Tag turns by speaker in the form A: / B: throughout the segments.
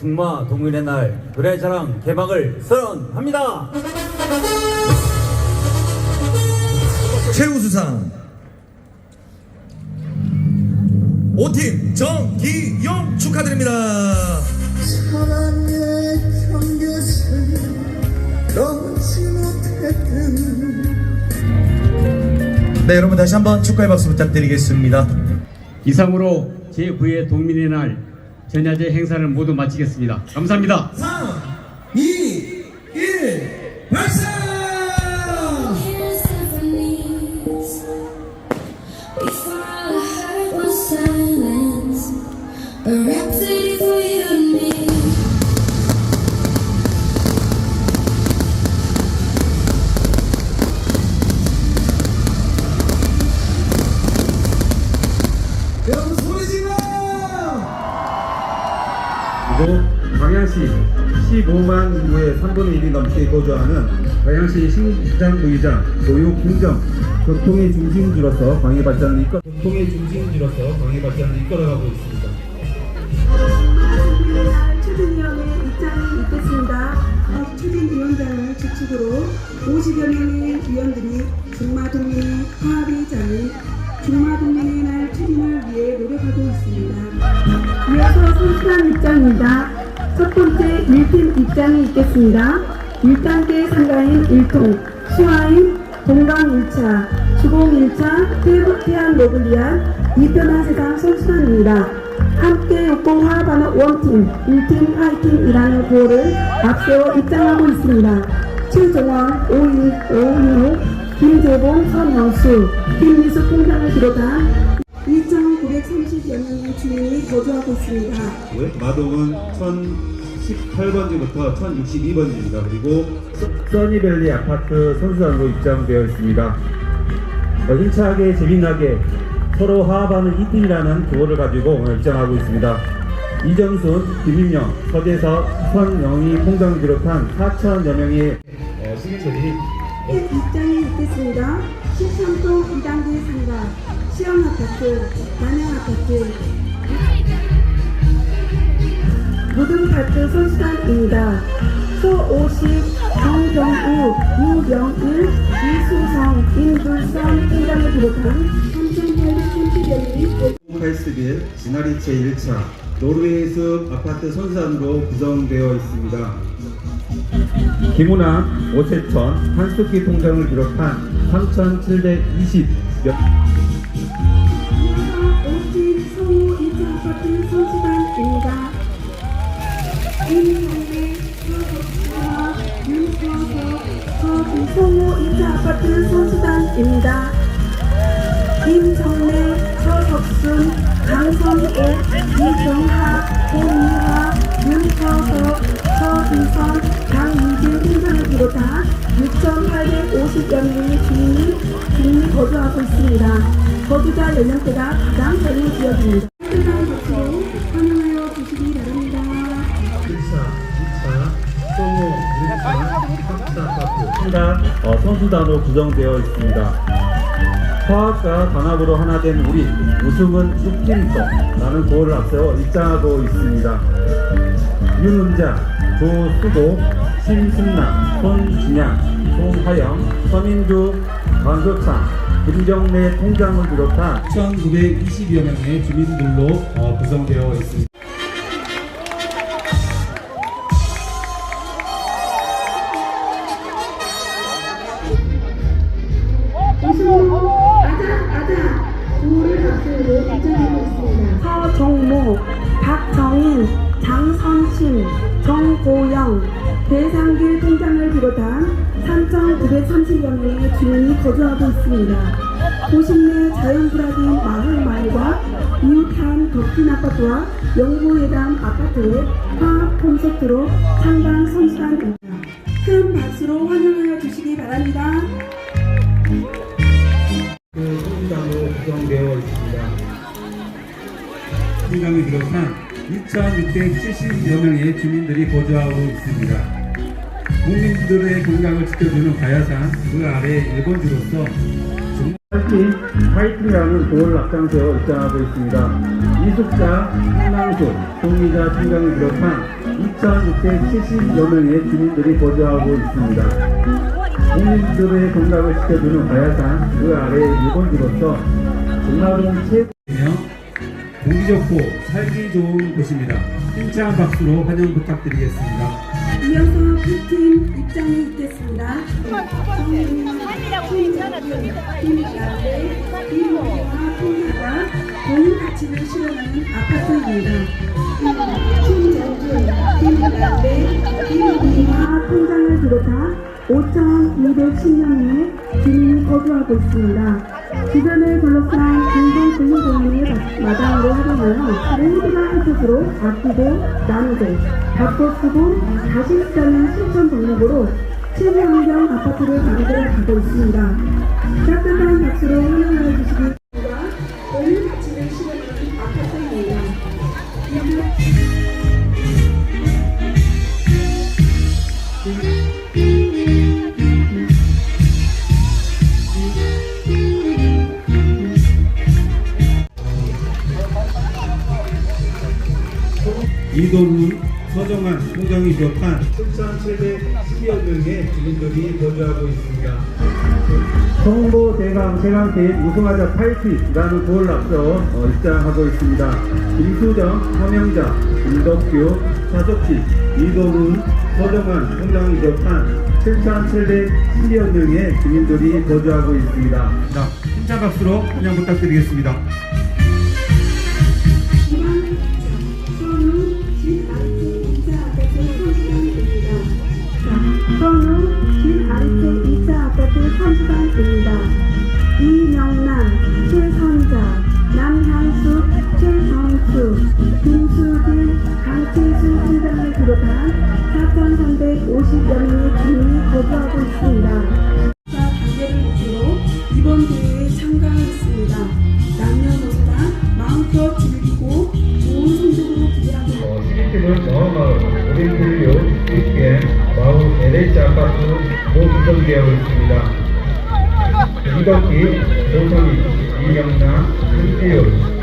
A: 중마 동일의 날 노래자랑 개막을 선언합니다.
B: 최우수상 5팀 정기용 축하드립니다. 네 여러분 다시 한번 축하의 박수 부탁드리겠습니다.
C: 이상으로 제9회 동민의 날 전야제 행사를 모두 마치겠습니다. 감사합니다.
D: 15만 인구의 3분의 1이 넘게 거주하는 광양시 신장부의장 행정 교통의 중심지로서 광해 발전을 이끌 교통의 중심지로서 광해 발전을 이끌어가고 있습니다.
E: 추진위원회 입장이 있겠습니다. 어, 추진위원장을 주축으로 50여 명의 위원들이 중마동맹의 화합이 자는 중마동맹의 날 추진을 위해 노력하고 있습니다. 이어서 선수단 입장입니다. 첫 번째 1팀 입장이 있겠습니다. 1단계参가인 1통, 수화인, 동강 1차, 주공 1차, 태국 태안 노블리안, 이편한 세상 선수단입니다. 함께 육공 화합하는 원팀, 1팀 화이팅이라는 구호를 앞세워 입장하고 있습니다. 최종원, 오이, 오인호, 김재봉, 선영수, 김미수 통장을 비롯한 2,930여 명의 주민이 거주하고 있습니다.
D: 마동은 1018번지부터 1062번지입니다. 그리고 써니밸리 아파트 선수단으로 입장되어 있습니다. 어, 힘차게 재미나게 서로 화합하는 이 팀이라는 구호를 가지고 오늘 입장하고 있습니다. 이정순, 김민영, 서재석, 선영희 통장을 비롯한 4천여 명의 어, 시민들이
E: 이 입장이 있겠습니다. 13동 2단계 상가, 시험아파트, 남양아파트, 무등파트 선수단입니다. 소오식, 정경우, 유영일, 이수성, 임불선 팀장을 비롯한 3,830여 명이
D: 카이스빌 지나리체 1차 노르웨이 숲 아파트 선수단으로 구성되어 있습니다. 김우남, 오세천, 한숙기 통장을 비롯한 3,720몇
E: 성우 2차 아파트 선수단입니다. 임성래, 서석순, 강선옥, 이정하, 고미화, 윤서석, 서주선, 강유진 팀장을 비롯한 6,850여 명의 주민이 주민이 거주하고 있습니다. 거주자 연령대가 가장 젊은 지역입니다.
D: 순간 어, 선수단으로 구성되어 있습니다. 화합과 단합으로 하나 된 우리 우승은 6팀도 라는 구호를 앞세워 입장하고 있습니다. 윤은자, 조수고, 심승남, 손진양, 송하영, 서민주, 강소창, 김경래 통장을 비롯한 1,920여 명의 주민들로 어, 구성되어 있습니다.
E: 박정인, 장선신, 정고영, 배상길 팀장을 비롯한 3,930여 명의 주민이 거주하고 있습니다. 도심 내 자연불화긴 마을 마을과 이웃한 덕진 아파트와 영구회담 아파트의 화합 콘서트로 상당 선수단입니다. 큰 박수로 환영하여 주시기 바랍니다.
D: 그 통장으로 구성되어. 통장을 비롯한 2,670여 명의 주민들이 거주하고 있습니다. 국민들의 건강을 지켜주는 가야산 그 아래 일본주로서 특히 파이팅이라는 도를 앞장세워 입장하고 있습니다. 이숙자, 한남수, 송미자 총장을 비롯한 2,670여 명의 주민들이 거주하고 있습니다. 국민들의 건강을 지켜주는 바야산 그 아래 일본지로서 전라도 최고 공기 좋고 살기 좋은 곳입니다. 힘찬 박수로 환영 부탁드리겠습니다.
E: 이어서 그팀 입장에 있겠습니다. 이모와 통화가 본인 가치를 실현하는 아파트입니다. 신정준, 김달래, 이모와 통장을 비롯한 5,210명의 주민이 거주하고 있습니다. 주변을 둘러싼 마당으로 활용하여 모두가 한쪽으로 아끼고 나누고 받고 쓰고 다시 쓰자는 실천 방법으로 친환경 아파트를 만들어 가고 있습니다. 따뜻한 박수로 환영해 주시기
D: 이동훈, 서정환 총장이 비롯한 7,710여 명의 주민들이 거주하고 있습니다. 성보 대강 세강팀 우승하자 파이팅이라는 구호를 앞서 어, 입장하고 있습니다. 김수정, 서명자, 김덕규, 차석지, 이동훈, 서정환 총장이 비롯한 7,710여 명의 주민들이 거주하고 있습니다. 자, 힘찬 박수로 환영 부탁드리겠습니다.
E: 김수진, 강채수 팀장을 비롯한 4,350여 명의 주민이 거주하고 있습니다. 단계를 목표로 이번 대회에 참가하겠습니다. 남녀노소가 마음껏 즐기고 좋은 성적으로 기대하고
D: 어, 시기팀은 마을마을, 오림필류, 스위트게임, 마을 LH 아파트 구성되어 있습니다. 이덕기, 조성희, 이명남, 한태율,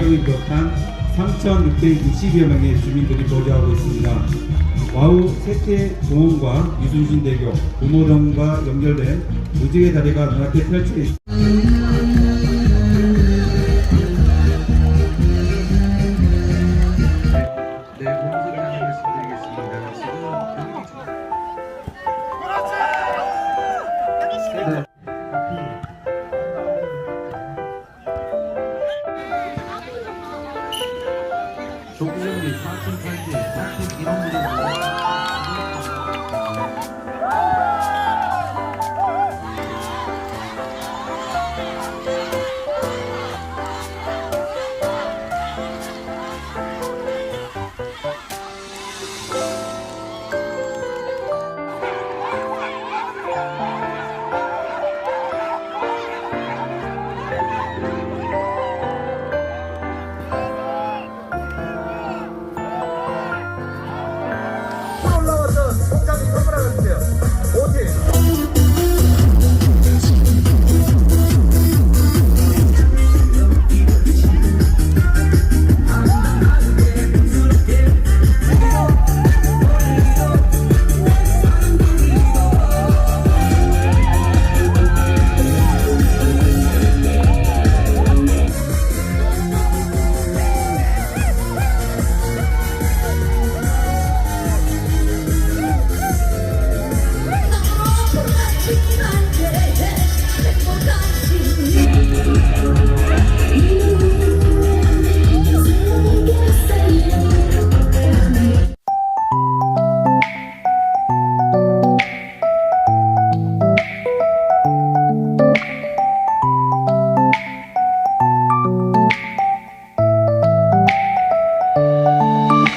D: 김방정을 비롯한 3,660여 명의 주민들이 거주하고 있습니다. 와우 세계 공원과 유순신 대교, 부모동과 연결된 무지개 다리가 눈앞에 펼쳐져 있습니다.